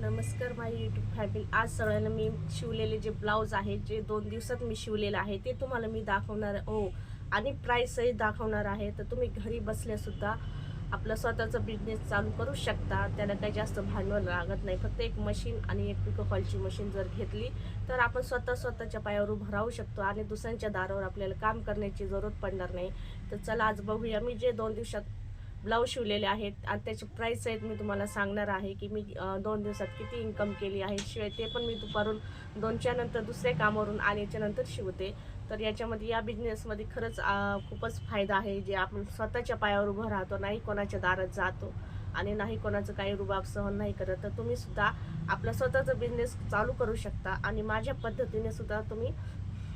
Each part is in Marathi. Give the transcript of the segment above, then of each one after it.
नमस्कार माझी यूट्यूब फॅमिली आज सगळ्यांना मी शिवलेले जे ब्लाऊज आहे जे दोन दिवसात मी शिवलेलं आहे ते तुम्हाला मी दाखवणार हो आणि प्राईसही दाखवणार आहे. तर तुम्ही घरी बसल्यासुद्धा आपला स्वतःचा बिझनेस चालू करू शकता. त्याला काही जास्त भांडवल लागत नाही. फक्त एक मशीन आणि एक पिको मशीन जर घेतली तर आपण स्वतः स्वतःच्या पायावर उभं राहू शकतो आणि दुसऱ्यांच्या दारावर आपल्याला काम करण्याची जरूरत पडणार नाही. तर चला आज बघूया मी जे दोन दिवसात ब्लाऊज शिवलेले आहेत. आणि त्याचे प्राईस आहेत मी तुम्हाला सांगणार आहे की मी दोन दिवसात किती इन्कम केली आहे. शिवाय ते पण मी दुपारून दोनच्या नंतर दुसऱ्या कामावरून आल्याच्यानंतर शिवते. तर याच्यामध्ये या बिझनेसमध्ये खरंच खूपच फायदा आहे. जे आपण स्वतःच्या पायावर उभं राहतो नाही कोणाच्या दारात जातो आणि नाही कोणाचं काही रुबाब सहन नाही करत तर तुम्ही सुद्धा आपला स्वतःचा बिझनेस चालू करू शकता. आणि माझ्या पद्धतीने सुद्धा तुम्ही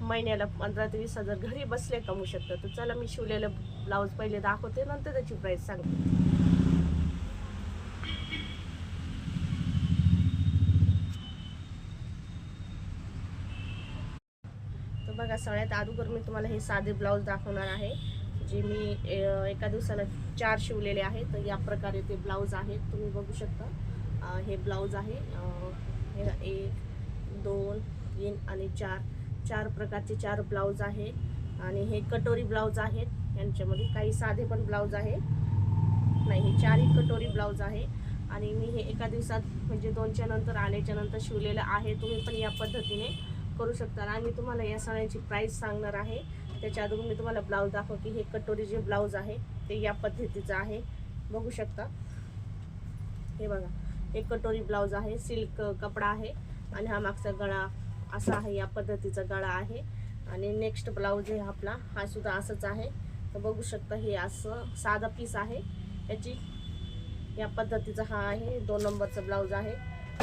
महिन्याला पंधरा ते वीस हजार घरी बसले कमवू शकतात. तर चला मी शिवलेलं ब्लाऊज पहिले दाखवते नंतर त्याची प्राईस सांगते. तर बघा सगळ्यात अगोदर मी तुम्हाला हे साधे ब्लाऊज दाखवणार आहे जे मी एका दिवसाला चार शिवलेले आहेत. तर या प्रकारे ते ब्लाऊज आहेत. तुम्ही बघू शकता हे ब्लाऊज आहे. हे एक दोन तीन आणि चार. चार प्रकारचे चार ब्लाऊज आहे. आणि हे कटोरी ब्लाऊज आहेत. यांच्यामध्ये काही साधे पण ब्लाऊज आहे. नाही हे चारही कटोरी ब्लाऊज आहे. आणि मी हे एका दिवसात म्हणजे दोनच्या नंतर आल्याच्यानंतर शिवलेलं आहे. तुम्ही पण या पद्धतीने करू शकता. आणि मी तुम्हाला या सगळ्यांची प्राईस सांगणार आहे. त्याच्या अगोदर मी तुम्हाला ब्लाऊज दाखव की हे कटोरी जे ब्लाऊज आहे ते या पद्धतीचं आहे. बघू शकता. हे बघा हे कटोरी ब्लाऊज आहे. सिल्क कपडा आहे. आणि हा मागचा गळा असा आहे या पद्धतीचा गळा आहे. आणि नेक्स्ट ब्लाऊज आहे आपला. हा सुद्धा असंच आहे. तर बघू शकता हे असं साधा पीस आहे. याची या पद्धतीचा हा आहे. दोन नंबरचा ब्लाऊज आहे.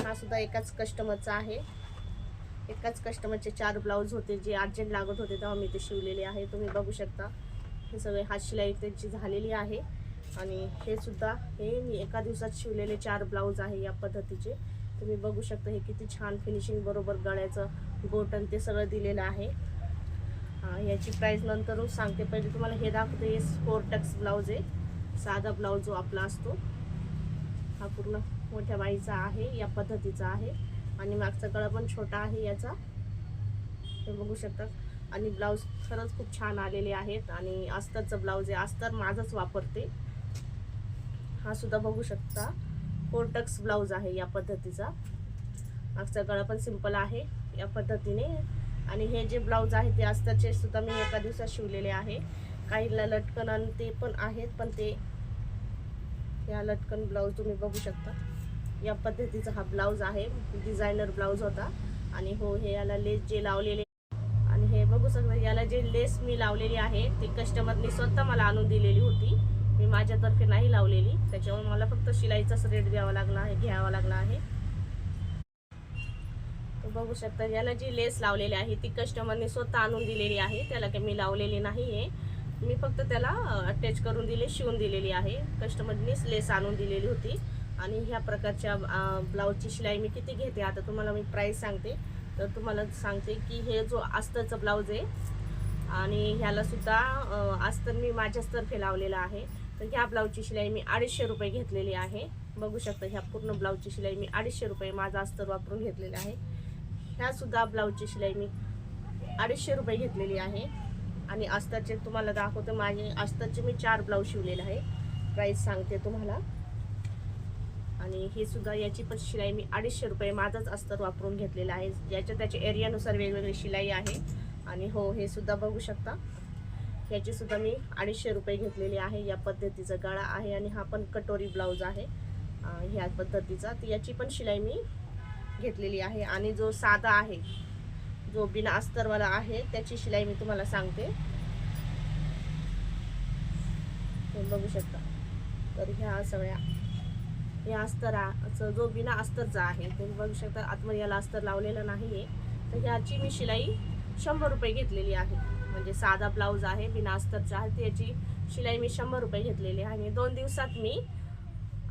हा सुद्धा एकाच कस्टमरचा आहे. एकाच कस्टमरचे चार ब्लाऊज होते. जे अर्जंट लागत होते तेव्हा मी ते शिवलेले आहे. तुम्ही बघू शकता. हे सगळे हात शिलाई त्यांची झालेली आहे. आणि हे सुद्धा हे मी एका दिवसात शिवलेले चार ब्लाऊज आहे या पद्धतीचे. तुम्ही बघू शकता हे किती छान फिनिशिंग बरोबर गळ्याचं गोटन ते सगळं दिलेलं आहे. याची प्राईस नंतर सांगते. पहिले तुम्हाला हे दाखवते हे फोर टक्स ब्लाऊज आहे. साधा ब्लाऊज जो आपला असतो. हा पूर्ण मोठ्या बाईचा आहे या पद्धतीचा आहे. आणि मागचा गळा पण छोटा आहे याचा. हे बघू शकता. आणि ब्लाऊज खरंच खूप छान आलेले आहेत. आणि अस्तरचं ब्लाऊज आहे. अस्तर माझंच वापरते. हा सुद्धा बघू शकता. कोर्टक्स ब्लाऊज आहे या पद्धतीचा. मागचा गळा पण सिंपल आहे या पद्धतीने. आणि हे जे ब्लाऊज आहे ते अस्ताचे सुद्धा मी एका दिवसात शिवलेले आहे. काहीला लटकन आणि ते पण आहेत पण ते या लटकन ब्लाऊज तुम्ही बघू शकता. या पद्धतीचा हा ब्लाऊज आहे डिझायनर ब्लाऊज होता. आणि हो हे याला लेस जे लावलेले आणि हे बघू शकता याला जे लेस मी लावलेली आहे ती कस्टमरनी स्वतः मला आणून दिलेली होती. मी माझ्यातर्फे नाही लावलेली. त्याच्यामुळे मला फक्त शिलाईचाच रेट द्यावा लागला आहे घ्यावा लागला आहे. तर बघू शकता याला जी लेस लावलेली आहे ती कस्टमरने स्वतः आणून दिलेली आहे. त्याला काही मी लावलेली नाही आहे मी फक्त त्याला अटॅच करून दिले शिवून दिलेली आहे. कस्टमरनीच लेस आणून दिलेली होती. आणि ह्या प्रकारच्या ब्लाऊजची शिलाई मी किती घेते? आता तुम्हाला मी प्राईस सांगते. तर तुम्हाला सांगते की हे जो अस्तरचं ब्लाऊज आहे आणि ह्यालासुद्धा अस्तर मी माझ्याच तर्फे लावलेला आहे. तर ह्या ब्लाऊजची शिलाई मी अडीचशे रुपये घेतलेली आहे. बघू शकता ह्या पूर्ण ब्लाऊजची शिलाई मी अडीचशे रुपये माझा अस्तर वापरून घेतलेला आहे. ह्यासुद्धा ब्लाऊजची शिलाई मी अडीचशे रुपये घेतलेली आहे. आणि अस्तरचे तुम्हाला दाखवते माझे अस्तरचे मी चार ब्लाऊज शिवलेले आहे. प्राईस सांगते तुम्हाला. आणि हे सुद्धा याची पण शिलाई मी अडीचशे रुपये माझाच अस्तर वापरून घेतलेलं आहे. याच्या त्याच्या एरियानुसार वेगवेगळी शिलाई आहे. आणि हो हे सुद्धा बघू शकता. याची सुद्धा मी अडीचशे रुपये घेतलेली आहे. या पद्धतीचा गळा आहे आणि हा पण कटोरी ब्लाऊज आहे ह्या पद्धतीचा. तर याची पण शिलाई मी घेतलेली आहे आणि जो साधा आहे जो बिना अस्तरवाला आहे त्याची शिलाई मी तुम्हाला सांगते. बघू शकता. तर ह्या सगळ्या हे अस्तराचं जो बिना अस्तरचा आहे तुम्ही बघू शकता. आतमध्ये याला अस्तर लावलेलं नाही आहे तर ह्याची मी शिलाई शंभर रुपये घेतलेली आहे. म्हणजे साधा ब्लाऊज आहे बिना अस्तरचा आहे त्याची शिलाई मी शंभर रुपये घेतलेली आहे. आणि दोन दिवसात मी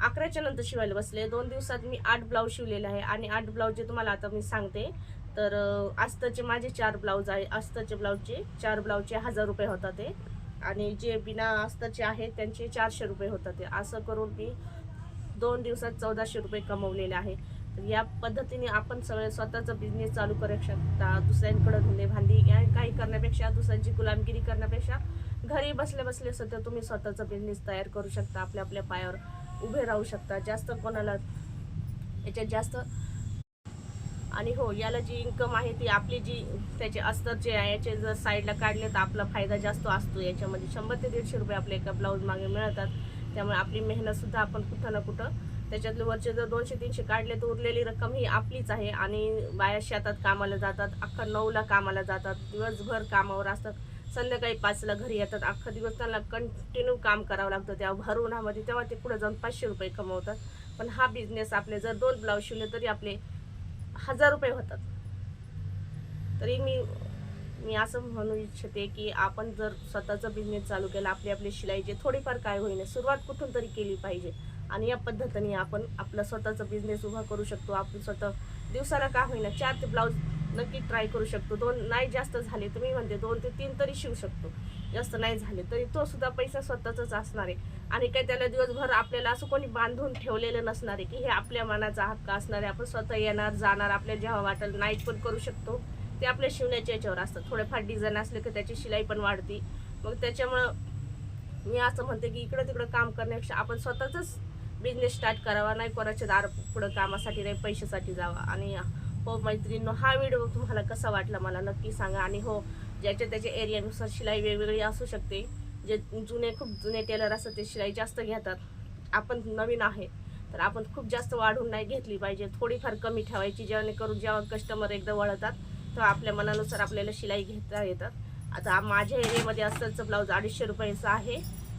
अकराच्या नंतर शिवायला बसले. दोन दिवसात मी आठ ब्लाऊज शिवलेले आहे. आणि आठ ब्लाऊज जे तुम्हाला आता मी सांगते तर अस्तरचे माझे चार ब्लाऊज आहे. अस्तरचे ब्लाऊजचे चार ब्लाऊजचे हजार रुपये होतात ते. आणि जे बिना अस्तरचे आहेत त्यांचे चारशे रुपये होतात ते. असं करून मी दोन दिवसात चौदाशे रुपये कमवलेले आहे. या पद्धतीने आपण सगळे स्वतःचा बिझनेस चालू करू शकता. दुसऱ्यांकडे धुणे भांडी या काही करण्यापेक्षा दुसऱ्यांची गुलामगिरी करण्यापेक्षा घरी बसल्या बसल्या सध्या तुम्ही स्वतःचा बिझनेस तयार करू शकता. आपल्या आपल्या पायावर उभे राहू शकता. जास्त कोणाला याच्यात जास्त आणि हो याला जी इन्कम आहे ती आपली जी त्याचे अस्तर जे आहे याचे जर साईडला काढले तर आपला फायदा जास्त असतो. याच्यामध्ये शंभर ते दीडशे रुपये आपल्या एका ब्लाऊज मागे मिळतात. त्यामुळे आपली मेहनतसुद्धा आपण कुठं ना कुठं त्याच्यातले वरचे जर दोनशे तीनशे काढले तर उरलेली रक्कम ही आपलीच आहे. आणि बाया शेतात कामाला जातात अख्खा नऊला कामाला जातात दिवसभर कामावर असतात. संध्याकाळी पाचला घरी येतात अख्खा दिवस त्यांना कंटिन्यू काम करावं लागतं. त्या भर उन्हामध्ये तेव्हा ते पुढे जाऊन पाचशे रुपये कमवतात. पण हा बिझनेस आपले जर दोन ब्लाऊज शिवले तरी आपले हजार रुपये होतात. तरी मी मी असं म्हणू इच्छिते की आपण जर स्वतःचा बिझनेस चालू केला आपली आपली शिलाईचे थोडीफार काय होईना सुरुवात कुठून तरी केली पाहिजे. आणि या पद्धतीने आपण आपला स्वतःचा बिझनेस उभा करू शकतो. आपण स्वतः दिवसाला का होईना चार ते ब्लाऊज नक्की ट्राय करू शकतो. दोन नाही जास्त झाले तर मी म्हणते दोन ते तीन तरी शिवू शकतो. जास्त नाही झाले तरी तो सुद्धा पैसा स्वतःचाच असणार आहे. आणि काही त्याला दिवसभर आपल्याला असं कोणी बांधून ठेवलेलं नसणार आहे की हे आपल्या मनाचा हक्क असणार आहे. आपण स्वतः येणार जाणार आपल्याला जेव्हा वाटेल नाईट पण करू शकतो. ते आपल्या शिवण्याच्या याच्यावर असतं थोडेफार डिझाईन असले की त्याची शिलाई पण वाढते. मग त्याच्यामुळं मी असं म्हणते की इकडं तिकडं काम करण्यापेक्षा आपण स्वतःच बिझनेस स्टार्ट करावा नाही कोणाच्या दार पुढं कामासाठी नाही पैशासाठी जावा. आणि हो मैत्रिणींनो हा व्हिडिओ तुम्हाला कसा वाटला मला नक्की सांगा. आणि हो ज्याच्या त्याच्या एरियानुसार शिलाई वेगवेगळी असू शकते. जे जुने खूप जुने टेलर असतात ते शिलाई जास्त घेतात. आपण नवीन आहे तर आपण खूप जास्त वाढून नाही घेतली पाहिजे. थोडीफार कमी ठेवायची जेणेकरून जेव्हा कस्टमर एकदा वळतात तेव्हा आपल्या मनानुसार आपल्याला शिलाई घेता येतात. आता माझ्या एरियामध्ये असतंच ब्लाऊज अडीचशे रुपयाचं आहे.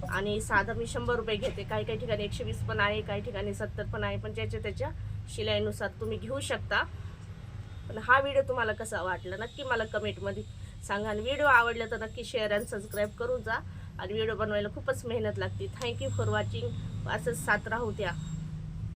आणि साधं मी शंभर रुपये घेते. काही काही ठिकाणी एकशे वीस पण आहे काही ठिकाणी सत्तर पण आहे पण ज्याच्या त्याच्या शिलाईनुसार तुम्ही घेऊ शकता. पण हा व्हिडिओ तुम्हाला कसा वाटला नक्की मला कमेंटमध्ये सांगा. आणि व्हिडिओ आवडला तर नक्की शेअर आणि सबस्क्राईब करून जा. आणि व्हिडिओ बनवायला खूपच मेहनत लागते. थँक्यू फॉर वॉचिंग असंच साथ राहू द्या.